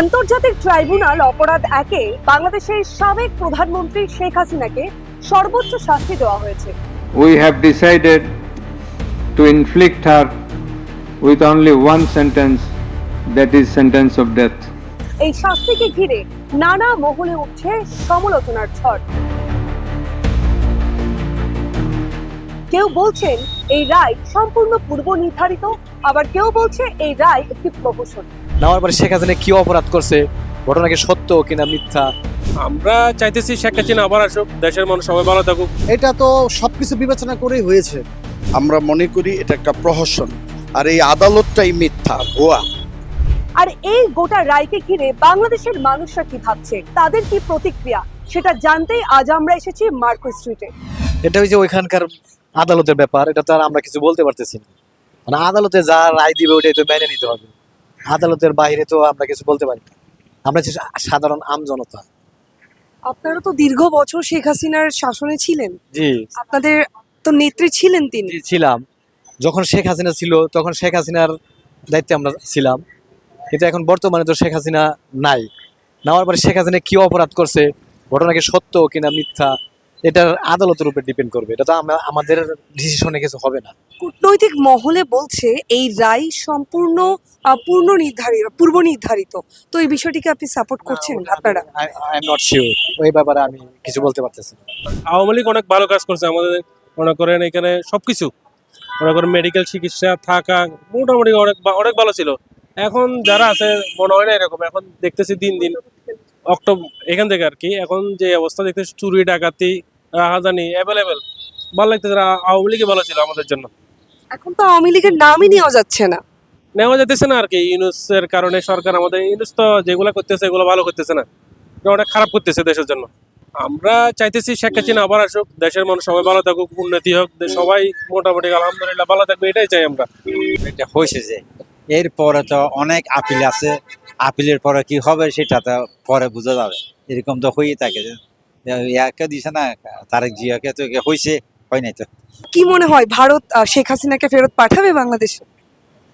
আন্তর্জাতিক ট্রাইব্যুনাল অপরাধ একে বাংলাদেশের সাবেক প্রধানমন্ত্রী শেখ হাসিনাকে সর্বোচ্চ শাস্তি দেওয়া হয়েছে। We have decided to inflict her with only one sentence that is sentence of death. এই শাস্তিকে ঘিরে নানা মহলে উঠছে সমালোচনার ঝড়। কেউ বলছেন এই রায় সম্পূর্ণ পূর্ব নির্ধারিত আবার কেউ বলছে এই রায় একটি প্রহসন। নেওয়ার পরে শেখ হাসিনা কি অপরাধ করছে? ঘটনা কি সত্য কিনা মিথ্যা? আমরা চাইতেছি শেখ হাসিনা আবার আসুক দেশের মানুষ সবাই ভালো থাকুক। এটা তো সবকিছু বিবেচনা করেই হয়েছে। আমরা মনে করি এটা একটা প্রহসন আর এই আদালতটাই মিথ্যা ভুয়া। আর এই গোটা রায়কে ঘিরে বাংলাদেশের মানুষরা কি ভাবছে? তাদের কি প্রতিক্রিয়া? সেটা জানতেই আজ আমরা এসেছি মার্কো স্ট্রিটে। এটা ওই যে ওইখানকার আদালতের ব্যাপার এটা তো আর আমরা কিছু বলতে পারতেছি না। মানে আদালতে যা রায় দিবে ওইটাই তো মেনে নিতে হবে। আদালতের বাইরে তো আমরা কিছু বলতে পারি না। আমরা হচ্ছে সাধারণ আমজনতা আপনারা তো দীর্ঘ বছর শেখ হাসিনার শাসনে ছিলেন। জি। আপনাদের তো নেত্রী ছিলেন তিনি। ছিলাম। যখন শেখ হাসিনা ছিল তখন শেখ হাসিনার দায়িত্বে আমরা ছিলাম। কিন্তু এখন বর্তমানে তো শেখ হাসিনা নাই। নেওয়ার পরে শেখ হাসিনা কি অপরাধ করছে ঘটনা কি সত্য কিনা মিথ্যা এটার আদালতের উপর ডিপেন্ড করবে। এটা তো আমাদের ডিসিশনে কিছু হবে না। কূটনৈতিক মহলে বলছে এই রায় সম্পূর্ণ পূর্ণ নির্ধারিত পূর্ব নির্ধারিত। তো এই বিষয়টিকে আপনি সাপোর্ট করছেন আপনারা? আই এম নট শিওর ওই ব্যাপারে আমি কিছু বলতে পারতেছি না। আওয়ামী লীগ অনেক ভালো কাজ করছে আমাদের। মনে করেন এখানে সবকিছু। মনে করেন মেডিকেল চিকিৎসা থাকা মোটামুটি অনেক অনেক ভালো ছিল। এখন যারা আছে মনে হয় না এরকম। এখন দেখতেছি দিন দিন অক্টোবর এখান থেকে আর কি। এখন যে অবস্থা দেখতেছি চুরি ডাকাতি রাহাজানি অ্যাভেলেবেল ভালো লাগতেছে না, আওয়ামী লীগই ভালো ছিল আমাদের জন্য। এখন তো আওয়ামী লীগের নামই নেওয়া যাচ্ছে না। নেওয়া যেতেছে না আর কি ইউনুসের কারণে সরকার আমাদের ইউনুস তো যেগুলো করতেছে এগুলো ভালো করতেছে না। অনেক খারাপ করতেছে দেশের জন্য। আমরা চাইতেছি শেখ হাসিনা আবার আসুক দেশের মানুষ সবাই ভালো থাকুক উন্নতি হোক সবাই মোটামুটি আলহামদুলিল্লাহ ভালো থাকবে এটাই চাই আমরা। এটা হয়েছে যে এরপরে তো অনেক আপিল আছে আপিলের পরে কি হবে সেটা তো পরে বোঝা যাবে। এরকম তো হয়েই থাকে যে ইয়াকে দিছে না তারেক জিয়াকে তো হয়েছে হয় নাই তো। কি মনে হয় ভারত শেখ হাসিনাকে ফেরত পাঠাবে বাংলাদেশে?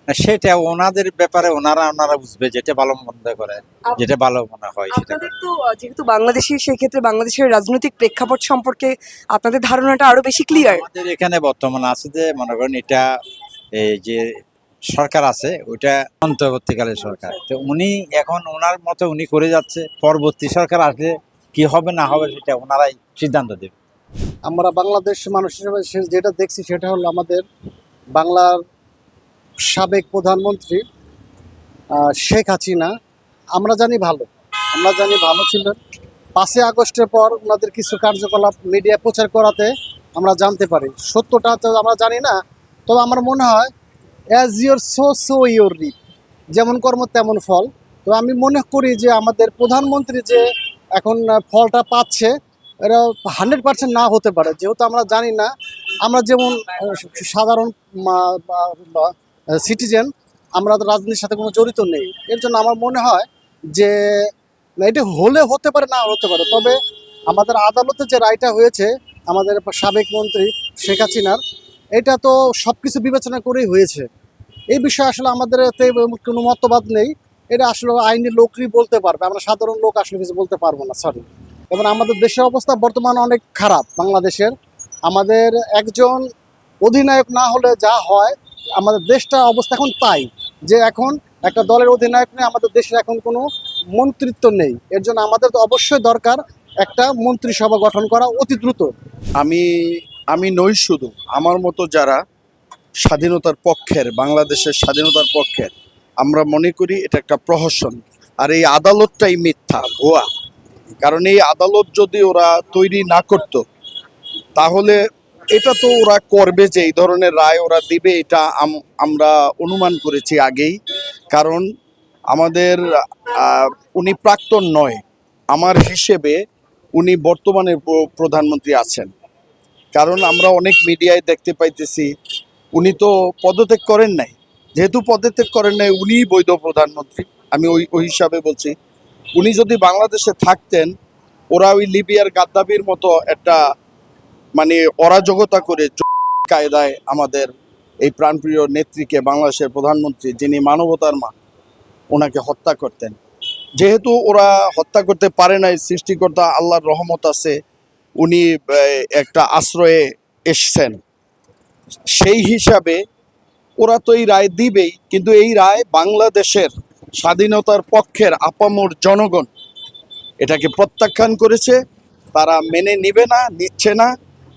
সেটা ওনাদের ব্যাপারে ওনারা ওনারা বুঝবে যেটা ভালো মনে করে যেটা ভালো মনে হয় সেটা তো যেহেতু বাংলাদেশি সেক্ষেত্রে বাংলাদেশের রাজনৈতিক প্রেক্ষাপট সম্পর্কে আপনাদের ধারণাটা আরও বেশি ক্লিয়ার আমাদের এখানে বর্তমানে আছে যে মনে করেন এটা এই যে সরকার আছে ওইটা অন্তর্বর্তীকালের সরকার। তো উনি এখন ওনার মতো উনি করে যাচ্ছে পরবর্তী সরকার আসলে কি হবে না হবে সেটা ওনারাই সিদ্ধান্ত দেবে। আমরা বাংলাদেশ মানুষ হিসেবে যেটা দেখছি সেটা হলো আমাদের বাংলার সাবেক প্রধানমন্ত্রী শেখ হাসিনা। আমরা জানি ভালো, আমরা জানি ভালো ছিলেন। পাঁচই আগস্টের পর ওনাদের কিছু কার্যকলাপ মিডিয়া প্রচার করাতে আমরা জানতে পারি। সত্যটা তো আমরা জানি না, তবে আমার মনে হয় as your sow so your reap যেমন কর্ম তেমন ফল। তো আমি মনে করি যে আমাদের প্রধানমন্ত্রী যে এখন ফলটা পাচ্ছে, এটা হান্ড্রেড পার্সেন্ট না হতে পারে, যেহেতু আমরা জানি না। আমরা যেমন সাধারণ সিটিজেন আমরা তো রাজনীতির সাথে কোনো জড়িত নেই। এর জন্য আমার মনে হয় যে এটা হলে হতে পারে, না হতে পারে। তবে আমাদের আদালতে যে রায়টা হয়েছে, আমাদের সাবেক মন্ত্রী শেখ হাসিনার, এটা তো সব কিছু বিবেচনা করেই হয়েছে। এই বিষয়ে আসলে আমাদের কোনো মতবাদ নেই। এটা আসলে আইনি লোকই বলতে পারবে। আমরা সাধারণ লোক আসলে কিছু বলতে পারব না সরি এবং আমাদের দেশের অবস্থা বর্তমানে অনেক খারাপ বাংলাদেশের। আমাদের একজন অধিনায়ক না হলে যা হয়, আমাদের দেশটা অবস্থা এখন তাই, যে এখন একটা দলের অধিনায়ক নেই, আমাদের দেশের এখন কোনো মন্ত্রিত্ব নেই। এর জন্য আমাদের তো অবশ্যই দরকার একটা মন্ত্রিসভা গঠন করা অতি দ্রুত। আমি আমি নই শুধু, আমার মতো যারা স্বাধীনতার পক্ষের, বাংলাদেশের স্বাধীনতার পক্ষের আমরা মনে করি এটা একটা প্রহসন। আর এই আদালতটাই মিথ্যা, ভুয়া। কারণ এই আদালত যদি ওরা তৈরি না করত, তাহলে এটা তো ওরা করবে যে এই ধরনের রায় ওরা দিবে, এটা আমরা অনুমান করেছি আগেই। কারণ আমাদের উনি প্রাক্তন নয়। আমার হিসেবে উনি বর্তমানে প্রধানমন্ত্রী আছেন। কারণ আমরা অনেক মিডিয়ায় দেখতে পাইতেছি, উনি তো পদত্যাগ করেন নাই। যেহেতু পদত্যাগ করেন নাই, উনিই বৈধ প্রধানমন্ত্রী। আমি ওই ওই হিসাবে বলছি। উনি যদি বাংলাদেশে থাকতেন, ওরা ওই লিবিয়ার গাদ্দাবির মতো একটা মানে অরাজকতা করে কায়দায় আমাদের এই প্রাণপ্রিয় নেত্রীকে বাংলাদেশের প্রধানমন্ত্রী, যিনি মানবতার মা, ওনাকে হত্যা করতেন। যেহেতু ওরা হত্যা করতে পারে নাই, সৃষ্টিকর্তা আল্লাহর রহমত আছে, উনি একটা আশ্রয়ে এসছেন। সেই হিসাবে ওরা তো এই রায় দিবেই কিন্তু এই রায় বাংলাদেশের স্বাধীনতার পক্ষের আপামর জনগণ এটাকে প্রত্যাখ্যান করেছে তারা মেনে নিবে না নিচ্ছে না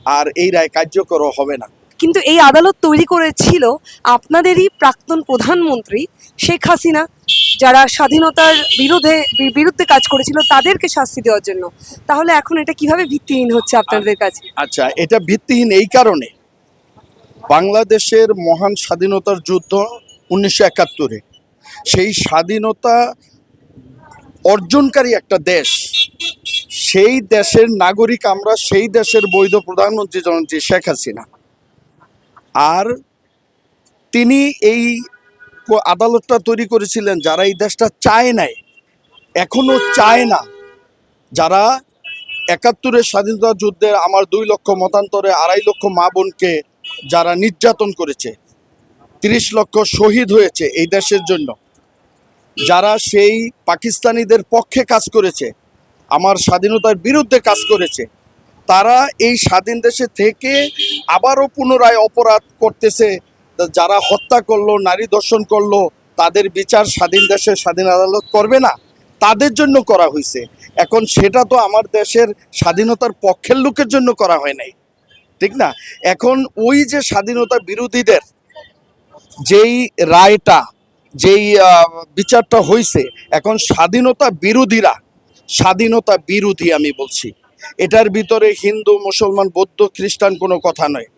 আর এই রায় কার্যকর হবে না। কিন্তু এই আদালত তৈরি করেছিল আপনাদেরই প্রাক্তন প্রধানমন্ত্রী শেখ হাসিনা যারা স্বাধীনতার বিরোধে বি- বিরুদ্ধে কাজ করেছিল তাদেরকে শাস্তি দেওয়ার জন্য। তাহলে এখন এটা কীভাবে ভিত্তিহীন হচ্ছে আপনাদের কাছে? আচ্ছা এটা ভিত্তিহীন এই কারণে বাংলাদেশের মহান স্বাধীনতার যুদ্ধ উনিশশো একাত্তরে। সেই স্বাধীনতা অর্জনকারী একটা দেশ। সেই দেশের নাগরিক আমরা, সেই দেশের বৈধ প্রধানমন্ত্রী জননেত্রী শেখ হাসিনা। আর তিনি এই আদালতটা তৈরি করেছিলেন, যারা এই দেশটা চায় নাই, এখনও চায় না, যারা একাত্তরের স্বাধীনতা যুদ্ধে আমার দুই লক্ষ মতান্তরে আড়াই লক্ষ মা বোনকে যারা নির্যাতন করেছে, তিরিশ লক্ষ শহীদ হয়েছে এই দেশের জন্য। যারা সেই পাকিস্তানিদের পক্ষে কাজ করেছে, আমার স্বাধীনতার বিরুদ্ধে কাজ করেছে, তারা এই স্বাধীন দেশে থেকে আবারও পুনরায় অপরাধ করতেছে, যারা হত্যা করল, নারী দর্শন করল, তাদের বিচার স্বাধীন দেশের স্বাধীন আদালত করবে না, তাদের জন্য করা হয়েছে। এখন সেটা তো আমার দেশের স্বাধীনতার পক্ষের লোকের জন্য করা হয় নাই। ঠিক না? এখন ওই যে স্বাধীনতা বিরোধীদের যেই রায়টা, যেই বিচারটা হয়েছে এখন স্বাধীনতা বিরোধীরা, স্বাধীনতা বিরোধী আমি বলছি। এটার ভিতরে হিন্দু, মুসলমান, বৌদ্ধ, খ্রিস্টান কোনো কথা নয়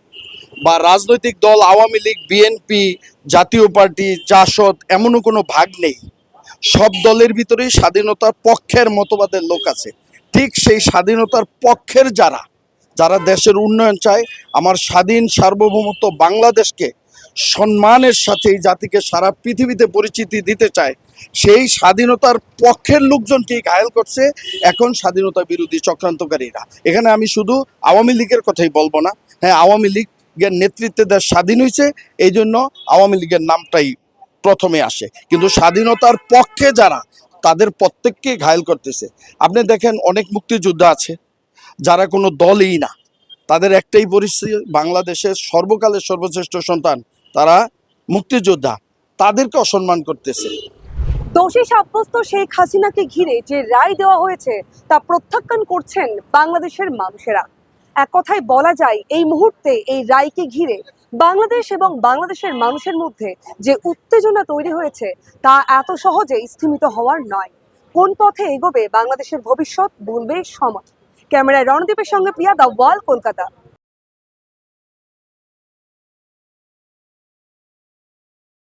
বা রাজনৈতিক দল, আওয়ামী লীগ, বিএনপি, জাতীয় পার্টি, জাসদ, এমনও কোনো ভাগ নেই। সব দলের ভিতরেই স্বাধীনতার পক্ষের মতবাদের লোক আছে। ঠিক সেই স্বাধীনতার পক্ষের যারা যারা দেশের উন্নয়ন চায়, আমার স্বাধীন সার্বভৌমত্ব বাংলাদেশকে সম্মানের সাথে এই জাতিকে সারা পৃথিবীতে পরিচিতি দিতে চায়, সেই স্বাধীনতার পক্ষের লোকজনকেই ঘায়েল করছে, এখন স্বাধীনতা বিরোধী চক্রান্তকারীরা। এখানে আমি শুধু আওয়ামী লীগের কথাই বলব না হ্যাঁ আওয়ামী লীগের নেতৃত্বে দেশ স্বাধীন হয়েছে এই জন্য আওয়ামী লীগের নামটাই প্রথমে আসে। কিন্তু স্বাধীনতার পক্ষে যারা, তাদের প্রত্যেককে ঘায়েল করতেছে। আপনি দেখেন অনেক মুক্তিযোদ্ধা আছে যারা কোনো দলই না, তাদের একটাই পরিস্থিতি, বাংলাদেশের সর্বকালের সর্বশ্রেষ্ঠ সন্তান তারা মুক্তিযোদ্ধা, তাদেরকে অসম্মান করতেছে। দোষী সাব্যস্ত শেখ হাসিনাকে ঘিরে যে রায় দেওয়া হয়েছে, তা প্রত্যাখ্যান করছেন বাংলাদেশের মানুষেরা। এক কথায় বলা যায়, এই মুহূর্তে এই রায়কে ঘিরে বাংলাদেশ এবং বাংলাদেশের মানুষের মধ্যে যে উত্তেজনা তৈরি হয়েছে, তা এত সহজে স্থিমিত হওয়ার নয়। কোন পথে এগোবে বাংলাদেশের ভবিষ্যৎ, বলবে সময় ক্যামেরায় রণদীপের সঙ্গে প্রিয়া দ্য ওয়াল কলকাতা।